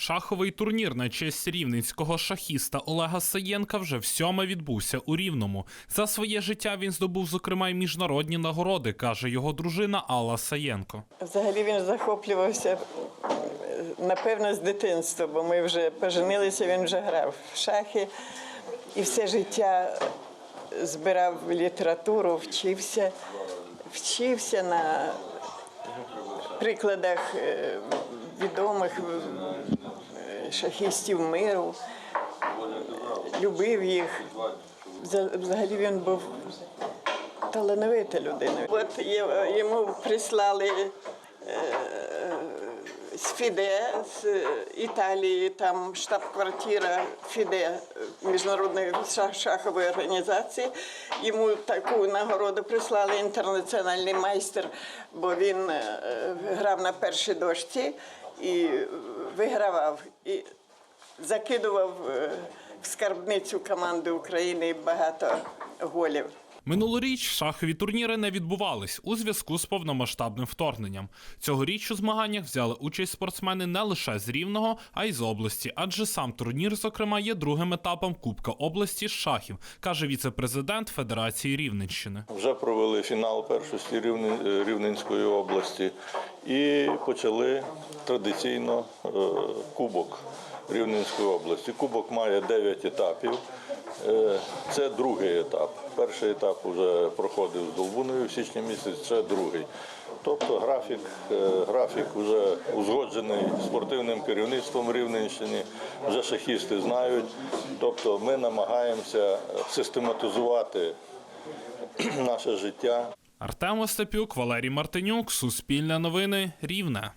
Шаховий турнір на честь рівненського шахіста Олега Саєнка вже всьоме відбувся у Рівному. За своє життя він здобув, зокрема, й міжнародні нагороди, каже його дружина Алла Саєнко. Взагалі він захоплювався, напевно, з дитинства, бо ми вже поженилися, він вже грав в шахи і все життя збирав літературу, вчився, вчився на прикладах е, відомих е, шахістів миру, любив їх. Вза- Взагалі він був талановита людина. От йому прислали е, з Фіде з Італії, там штаб-квартира Фіде міжнародної шах- шахової організації. Йому таку нагороду прислали інтернаціональний майстер, бо він е, грав на першій дошці і вигравав. І закидував е, в скарбницю команди України багато голів. Минулоріч шахові турніри не відбувались у зв'язку з повномасштабним вторгненням. Цьогоріч у змаганнях взяли участь спортсмени не лише з Рівного, а й з області, адже сам турнір, зокрема, є другим етапом Кубка області з шахів, каже віце-президент Федерації Рівненщини. Вже провели фінал першості е, Рівненської області і почали традиційно е, кубок Рівненської області. Кубок має 9 етапів. Е, Це другий етап. Перший етап вже проходив з Долбуною в січні місяці, це другий. Тобто графік, е, графік вже узгоджений спортивним керівництвом Рівненщини, вже шахісти знають. Тобто ми намагаємося систематизувати наше життя. Артем Остапюк, Валерій Мартинюк, Суспільне новини, Рівне.